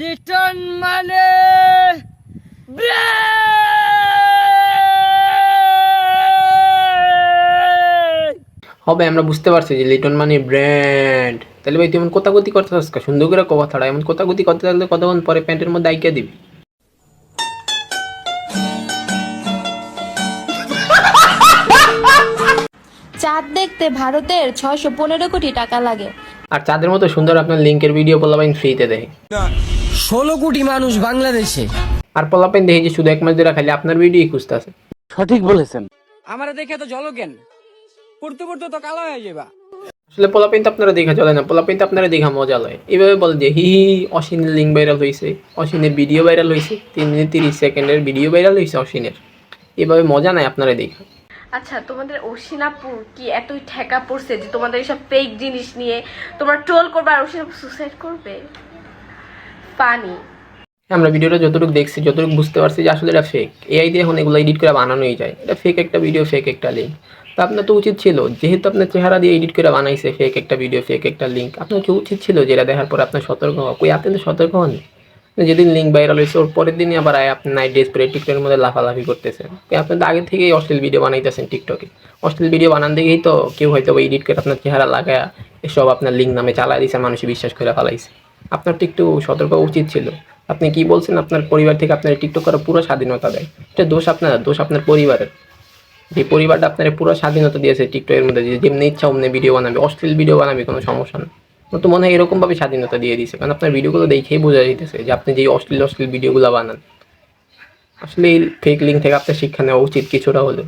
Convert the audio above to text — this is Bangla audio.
লিটন মানে হবে আমরা বুঝতে পারছি যে লিটন মানে ব্র্যান্ড তাহলে ভাই তুই এমন কোথাগুতি করতে থাকস সুন্দর করে কথাটা। এমন কোথাগুতি করতে থাকলে কতক্ষণ পরে প্যান্টের মধ্যে আইকা দিবি? চাঁদ দেখতে ভারতের ছয়শো পনেরো কোটি টাকা লাগে। আর চাঁদের মতো সুন্দর আপনার লিঙ্কের ভিডিও পোলাপাইন ফ্রিতে দেখে ষোলো কোটি মানুষ বাংলাদেশে। আর পোলাপাইন দেখে যে শুধু এক মাস ধরে খালি আপনার ভিডিওই খুঁজতেছে। আমারে দেখে তো জল কেন পড়তে পড়তে তো কালো হয়ে যাবা আসলে পোলাপাইন তো আপনারা দেখা চলে না পোলাপাইন তো আপনারা দেখা মজা লয়। এইভাবে বলে যে হি হি অসীনের লিঙ্ক ভাইরাল হয়েছে অসীনের ভিডিও ভাইরাল হয়েছে তিন মিনিট তিরিশ সেকেন্ডের ভিডিও ভাইরাল হয়েছে অসীনের। এভাবে মজা নাই আপনারা দেখা। আচ্ছা তোমাদের অসিনাপুর কি এতই ঠেকা পড়ছে যে তোমাদের এইসব ফেক জিনিস নিয়ে তোমরা ট্রোল করবে আর অসিনাপুর সুসাইড করবে? পানি আমরা ভিডিওটা যতটুকু দেখছি, যতটুকু বুঝতে পারছি যে আসলে এটা ফেক এআই দিয়ে এখন এগুলো এডিট করে বানানোই যায়। এটা ফেক একটা ভিডিও ফেক একটা লিঙ্ক তো আপনার তো উচিত ছিল, যেহেতু আপনার চেহারা দিয়ে এডিট করে বানাইছে ফেক একটা ভিডিও ফেক একটা লিঙ্ক আপনার তো উচিত ছিল যে এটা দেখার পর আপনার সতর্ক হওয়া? কই, আপনি তো সতর্ক হন যেদিন লিঙ্ক ভাইরাল হয়েছে, ওর পরের দিনই আবার আপনি নাইট ড্রেস পরে টিকটকের মধ্যে লাফালাফি করতেছেন আপনি তো আগে থেকেই অশ্লীল ভিডিও বানাইতেছেন টিকটকে অশ্লীল ভিডিও বানান দেখেই তো কেউ হয়তো এডিট করে আপনার চেহারা লাগায় এসব আপনার লিঙ্ক নামে চালাই দিয়েছে মানুষ বিশ্বাস করে ফেলাইছে। আপনার তো একটু সতর্ক উচিত ছিল। আপনি কি বলছেন, আপনার পরিবার থেকে আপনার টিকটক করার পুরো স্বাধীনতা দেয়? এটা দোষ আপনার দোষ আপনার পরিবারের। যে পরিবারটা আপনার পুরো স্বাধীনতা দিয়েছে টিকটকের মধ্যে যেমনি ইচ্ছা অমনি ভিডিও বানাবে অশ্লীল ভিডিও বানাবে, কোনো সমস্যা না। তো মনে হয় এরকমভাবে স্বাধীনতা দিয়ে দিয়েছে। কারণ আপনার ভিডিওগুলো দেখেই বোঝা যাইতেছে যে আপনি যে অশ্লীল অশ্লীল ভিডিওগুলো বানান আসলে এই ফেক লিঙ্ক থেকে আপনার শিক্ষা নেওয়া উচিত কিছুটা হলেও।